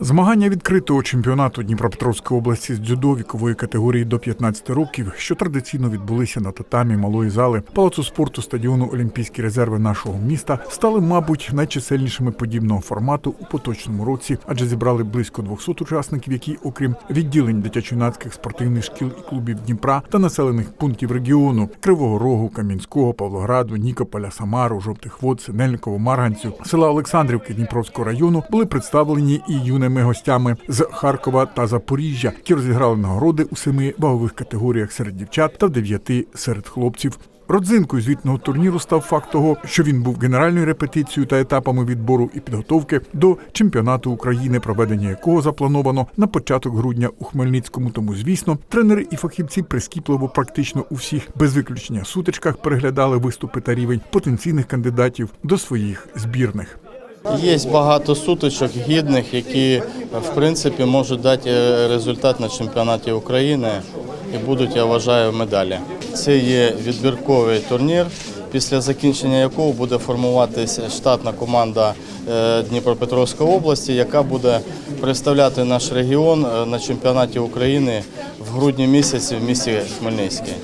Змагання відкритого чемпіонату Дніпропетровської області з дзюдо вікової категорії до 15 років, що традиційно відбулися на татамі малої зали. Палацу спорту стадіону Олімпійські резерви нашого міста, стали, мабуть, найчисельнішими подібного формату у поточному році, адже зібрали близько 200 учасників, які, окрім відділень дитячо-юнацьких спортивних шкіл і клубів Дніпра та населених пунктів регіону Кривого Рогу, Кам'янського, Павлограду, Нікополя, Самару, Жовтих Вод, Синельниково, Марганцю, села Олександрівки Дніпровського району були представлені і юними гостями з Харкова та Запоріжжя, які розіграли нагороди у семи вагових категоріях серед дівчат та в дев'яти серед хлопців. Родзинкою звітного турніру став факт того, що він був генеральною репетицією та етапами відбору і підготовки до чемпіонату України, проведення якого заплановано на початок грудня у Хмельницькому. Тому, звісно, тренери і фахівці прискіпливо практично у всіх без виключення сутичках переглядали виступи та рівень потенційних кандидатів до своїх збірних. Є багато сутичок гідних, які в принципі можуть дати е, результат на чемпіонаті України і будуть, я вважаю, медалі. Це є відбірковий турнір, після закінчення якого буде формуватися штатна команда е, Дніпропетровської області, яка буде представляти наш регіон е, на чемпіонаті України в грудні місяці в місті Хмельницький.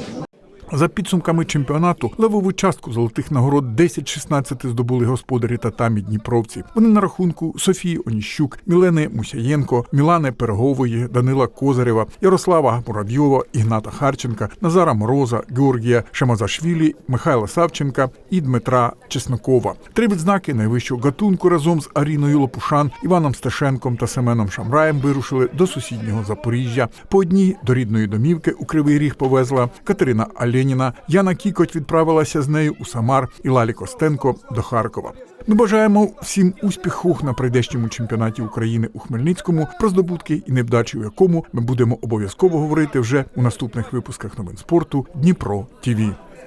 За підсумками чемпіонату левову частку золотих нагород 10-16 здобули господарі татамі Дніпровці. Вони на рахунку Софії Оніщук, Мілени Мусяєнко, Мілани Перегової, Данила Козарєва, Ярослава Муравйова, Ігната Харченка, Назара Мороза, Георгія Шамазашвілі, Михайла Савченка і Дмитра Чеснокова. Три відзнаки найвищого гатунку разом з Аріною Лопушан, Іваном Сташенком та Семеном Шамраєм вирушили до сусіднього Запоріжжя. По одній до рідної домівки у Кривий Ріг повезла Катерина Аленіна. Яна Кікоть відправилася з нею у Самар і Лалі Костенко до Харкова. Ми бажаємо всім успіху на прийдешньому чемпіонаті України у Хмельницькому, про здобутки і невдачі, у якому ми будемо обов'язково говорити вже у наступних випусках новин спорту Дніпро ТІВІ.